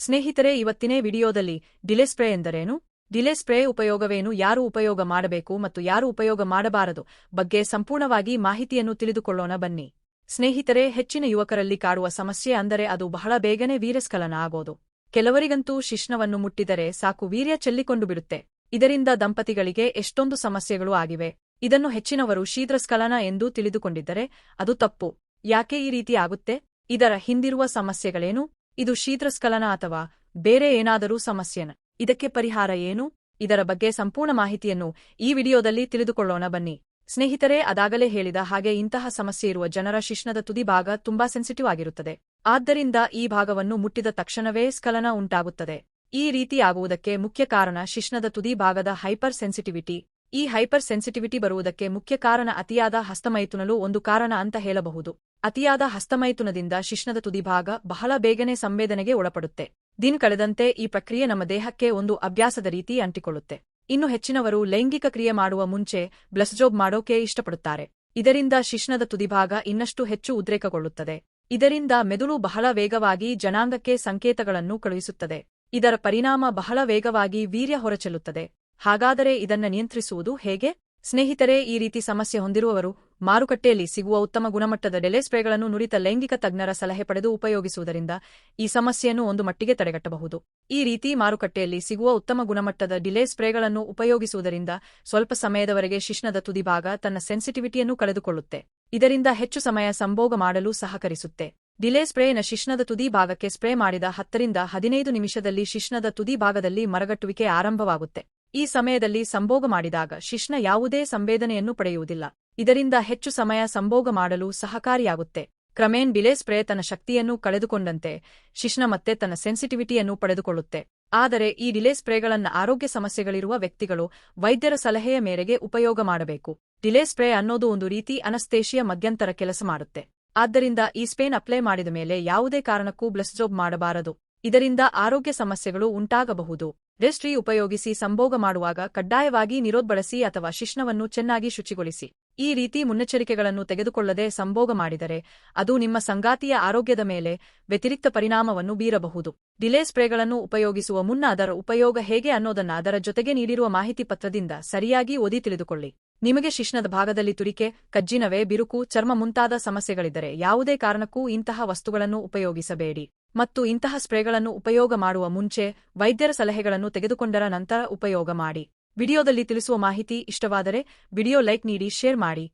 ಸ್ನೇಹಿತರೆ, ಇವತ್ತಿನೇ ವಿಡಿಯೋದಲ್ಲಿ ಡಿಲೆ ಸ್ಪ್ರೇ ಎಂದರೇನು? ಡಿಲೆ ಸ್ಪ್ರೇ ಉಪಯೋಗವೇನು? ಯಾರು ಉಪಯೋಗ ಮಾಡಬೇಕು ಮತ್ತು ಯಾರು ಉಪಯೋಗ ಮಾಡಬಾರದು ಬಗ್ಗೆ ಸಂಪೂರ್ಣವಾಗಿ ಮಾಹಿತಿಯನ್ನು ತಿಳಿದುಕೊಳ್ಳೋಣ ಬನ್ನಿ. ಸ್ನೇಹಿತರೆ, ಹೆಚ್ಚಿನ ಯುವಕರಲ್ಲಿ ಕಾಡುವ ಸಮಸ್ಯೆ ಅಂದರೆ ಅದು ಬಹಳ ಬೇಗನೆ ವೀರಸ್ಖಲನ ಆಗೋದು. ಕೆಲವರಿಗಂತೂ ಶಿಶ್ನವನ್ನು ಮುಟ್ಟಿದರೆ ಸಾಕು ವೀರ್ಯ ಚೆಲ್ಲಿಕೊಂಡು ಬಿಡುತ್ತೆ. ಇದರಿಂದ ದಂಪತಿಗಳಿಗೆ ಎಷ್ಟೊಂದು ಸಮಸ್ಯೆಗಳು ಆಗಿವೆ. ಇದನ್ನು ಹೆಚ್ಚಿನವರು ಶೀಘ್ರಸ್ಖಲನ ಎಂದು ತಿಳಿದುಕೊಂಡಿದ್ದರೆ ಅದು ತಪ್ಪು. ಯಾಕೆ ಈ ರೀತಿ ಆಗುತ್ತೆ? ಇದರ ಹಿಂದಿರುವ ಸಮಸ್ಯೆಗಳೇನು? ಇದು ಶೀತ್ರಸ್ಖಲನ ಅಥವಾ ಬೇರೆ ಏನಾದರೂ ಸಮಸ್ಯೆನ. ಇದಕ್ಕೆ ಪರಿಹಾರ ಏನು? ಇದರ ಬಗ್ಗೆ ಸಂಪೂರ್ಣ ಮಾಹಿತಿಯನ್ನು ಈ ವಿಡಿಯೋದಲ್ಲಿ ತಿಳಿದುಕೊಳ್ಳೋಣ ಬನ್ನಿ. ಸ್ನೇಹಿತರೆ, ಅದಾಗಲೇ ಹೇಳಿದ ಹಾಗೆ ಇಂತಹ ಸಮಸ್ಯೆ ಇರುವ ಜನರ ಶಿಶ್ನದ ತುದಿ ಭಾಗ ತುಂಬಾ ಸೆನ್ಸಿಟಿವ್ ಆಗಿರುತ್ತದೆ. ಆದ್ದರಿಂದ ಈ ಭಾಗವನ್ನು ಮುಟ್ಟಿದ ತಕ್ಷಣವೇ ಸ್ಖಲನ ಉಂಟಾಗುತ್ತದೆ. ಈ ರೀತಿಯಾಗುವುದಕ್ಕೆ ಮುಖ್ಯ ಕಾರಣ ಶಿಶ್ನದ ತುದಿ ಭಾಗದ ಹೈಪರ್ ಸೆನ್ಸಿಟಿವಿಟಿ ಈ ಹೈಪರ್ ಸೆನ್ಸಿಟಿವಿಟಿ ಬರುವುದಕ್ಕೆ ಮುಖ್ಯ ಕಾರಣ ಅತಿಯಾದ ಹಸ್ತಮೈಥುನಲು ಒಂದು ಕಾರಣ ಅಂತ ಹೇಳಬಹುದು. ಅತಿಯಾದ ಹಸ್ತಮೈಥುನದಿಂದ ಶಿಶ್ನದ ತುದಿಭಾಗ ಬಹಳ ಬೇಗನೆ ಸಂವೇದನೆಗೆ ಒಳಪಡುತ್ತೆ. ದಿನ ಕಳೆದಂತೆ ಈ ಪ್ರಕ್ರಿಯೆ ನಮ್ಮ ದೇಹಕ್ಕೆ ಒಂದು ಅಭ್ಯಾಸದ ರೀತಿ ಅಂಟಿಕೊಳ್ಳುತ್ತೆ. ಇನ್ನು ಹೆಚ್ಚಿನವರು ಲೈಂಗಿಕ ಕ್ರಿಯೆ ಮಾಡುವ ಮುಂಚೆ ಬ್ಲಸ್ಜೋಬ್ ಮಾಡೋಕೆ ಇಷ್ಟಪಡುತ್ತಾರೆ. ಇದರಿಂದ ಶಿಶ್ನದ ತುದಿಭಾಗ ಇನ್ನಷ್ಟು ಹೆಚ್ಚು ಉದ್ರೇಕಗೊಳ್ಳುತ್ತದೆ. ಇದರಿಂದ ಮೆದುಳು ಬಹಳ ವೇಗವಾಗಿ ಜನಾಂಗಕ್ಕೆ ಸಂಕೇತಗಳನ್ನು ಕಳುಹಿಸುತ್ತದೆ. ಇದರ ಪರಿಣಾಮ ಬಹಳ ವೇಗವಾಗಿ ವೀರ್ಯ ಹೊರಚೆಲ್ಲುತ್ತದೆ. ಹಾಗಾದರೆ ಇದನ್ನ ನಿಯಂತ್ರಿಸುವುದು ಹೇಗೆ? ಸ್ನೇಹಿತರೇ, ಈ ರೀತಿ ಸಮಸ್ಯೆ ಹೊಂದಿರುವವರು ಮಾರುಕಟ್ಟೆಯಲ್ಲಿ ಸಿಗುವ ಉತ್ತಮ ಗುಣಮಟ್ಟದ ಡೆಲೆ ಸ್ಪ್ರೇಗಳನ್ನು ನುರಿತ ಲೈಂಗಿಕ ತಜ್ಞರ ಸಲಹೆ ಪಡೆದು ಉಪಯೋಗಿಸುವುದರಿಂದ ಈ ಸಮಸ್ಯೆಯನ್ನು ಒಂದು ಮಟ್ಟಿಗೆ ತಡೆಗಟ್ಟಬಹುದು. ಈ ರೀತಿ ಮಾರುಕಟ್ಟೆಯಲ್ಲಿ ಸಿಗುವ ಉತ್ತಮ ಗುಣಮಟ್ಟದ ಡಿಲೇ ಸ್ಪ್ರೇಗಳನ್ನು ಉಪಯೋಗಿಸುವುದರಿಂದ ಸ್ವಲ್ಪ ಸಮಯದವರೆಗೆ ಶಿಶ್ನದ ತುದಿಭಾಗ ತನ್ನ ಸೆನ್ಸಿಟಿವಿಟಿಯನ್ನು ಕಳೆದುಕೊಳ್ಳುತ್ತೆ. ಇದರಿಂದ ಹೆಚ್ಚು ಸಮಯ ಸಂಭೋಗ ಮಾಡಲು ಸಹಕರಿಸುತ್ತೆ. ಡಿಲೇ ಸ್ಪ್ರೇನ ಶಿಶ್ನದ ತುದಿ ಭಾಗಕ್ಕೆ ಸ್ಪ್ರೇ ಮಾಡಿದ ಹತ್ತರಿಂದ ಹದಿನೈದು ನಿಮಿಷದಲ್ಲಿ ಶಿಶ್ನದ ತುದಿ ಭಾಗದಲ್ಲಿ ಮರಗಟ್ಟುವಿಕೆ ಆರಂಭವಾಗುತ್ತೆ. ಈ ಸಮಯದಲ್ಲಿ ಸಂಭೋಗ ಮಾಡಿದಾಗ ಶಿಶ್ನ ಯಾವುದೇ ಸಂವೇದನೆಯನ್ನು ಪಡೆಯುವುದಿಲ್ಲ. ಇದರಿಂದ ಹೆಚ್ಚು ಸಮಯ ಸಂಭೋಗ ಮಾಡಲು ಸಹಕಾರಿಯಾಗುತ್ತೆ. ಕ್ರಮೇಣ್ ಡಿಲೇ ಸ್ಪ್ರೇ ತನ್ನ ಶಕ್ತಿಯನ್ನು ಕಳೆದುಕೊಂಡಂತೆ ಶಿಶ್ನ ಮತ್ತೆ ತನ್ನ ಸೆನ್ಸಿಟಿವಿಟಿಯನ್ನು ಪಡೆದುಕೊಳ್ಳುತ್ತೆ. ಆದರೆ ಈ ಡಿಲೇ ಸ್ಪ್ರೇಗಳನ್ನ ಆರೋಗ್ಯ ಸಮಸ್ಯೆಗಳಿರುವ ವ್ಯಕ್ತಿಗಳು ವೈದ್ಯರ ಸಲಹೆಯ ಮೇರೆಗೆ ಉಪಯೋಗ ಮಾಡಬೇಕು. ಡಿಲೇ ಸ್ಪ್ರೇ ಅನ್ನೋದು ಒಂದು ರೀತಿ ಅನಸ್ತೇಶಿಯ ಮಧ್ಯಂತರ ಕೆಲಸ ಮಾಡುತ್ತೆ. ಆದ್ದರಿಂದ ಈ ಸ್ಪೇನ್ ಅಪ್ಲೈ ಮಾಡಿದ ಮೇಲೆ ಯಾವುದೇ ಕಾರಣಕ್ಕೂ ಬ್ಲಸ್ಜೋಬ್ ಮಾಡಬಾರದು. ಇದರಿಂದ ಆರೋಗ್ಯ ಸಮಸ್ಯೆಗಳು ಉಂಟಾಗಬಹುದು. ರೆಸ್ಟ್ರಿ ಉಪಯೋಗಿಸಿ ಸಂಭೋಗ ಮಾಡುವಾಗ ಕಡ್ಡಾಯವಾಗಿ ನಿರೋದ್ ಬಳಸಿ ಅಥವಾ ಶಿಶ್ನವನ್ನು ಚೆನ್ನಾಗಿ ಶುಚಿಗೊಳಿಸಿ. ಈ ರೀತಿ ಮುನ್ನೆಚ್ಚರಿಕೆಗಳನ್ನು ತೆಗೆದುಕೊಳ್ಳದೆ ಸಂಭೋಗ ಮಾಡಿದರೆ ಅದು ನಿಮ್ಮ ಸಂಗಾತಿಯ ಆರೋಗ್ಯದ ಮೇಲೆ ವ್ಯತಿರಿಕ್ತ ಪರಿಣಾಮವನ್ನು ಬೀರಬಹುದು. ಡಿಲೇ ಸ್ಪ್ರೇಗಳನ್ನು ಉಪಯೋಗಿಸುವ ಮುನ್ನ ಅದರ ಉಪಯೋಗ ಹೇಗೆ ಅನ್ನೋದನ್ನ ಅದರ ಜೊತೆಗೆ ನೀಡಿರುವ ಮಾಹಿತಿ ಪತ್ರದಿಂದ ಸರಿಯಾಗಿ ಓದಿ ತಿಳಿದುಕೊಳ್ಳಿ. ನಿಮಗೆ ಶಿಶ್ನದ ಭಾಗದಲ್ಲಿ ತುರಿಕೆ, ಕಜ್ಜಿನವೇ, ಬಿರುಕು, ಚರ್ಮ ಮುಂತಾದ ಸಮಸ್ಯೆಗಳಿದ್ದರೆ ಯಾವುದೇ ಕಾರಣಕ್ಕೂ ಇಂತಹ ವಸ್ತುಗಳನ್ನು ಉಪಯೋಗಿಸಬೇಡಿ. ಮತ್ತು ಇಂತಹ ಸ್ಪ್ರೇಗಳನ್ನು ಉಪಯೋಗ ಮಾಡುವ ಮುಂಚೆ ವೈದ್ಯರ ಸಲಹೆಗಳನ್ನು ತೆಗೆದುಕೊಂಡರ ನಂತರ ಉಪಯೋಗ ಮಾಡಿ. ವಿಡಿಯೋದಲ್ಲಿ ತಿಳಿಸುವ ಮಾಹಿತಿ ಇಷ್ಟವಾದರೆ ವಿಡಿಯೋ ಲೈಕ್ ನೀಡಿ, ಶೇರ್ ಮಾಡಿ.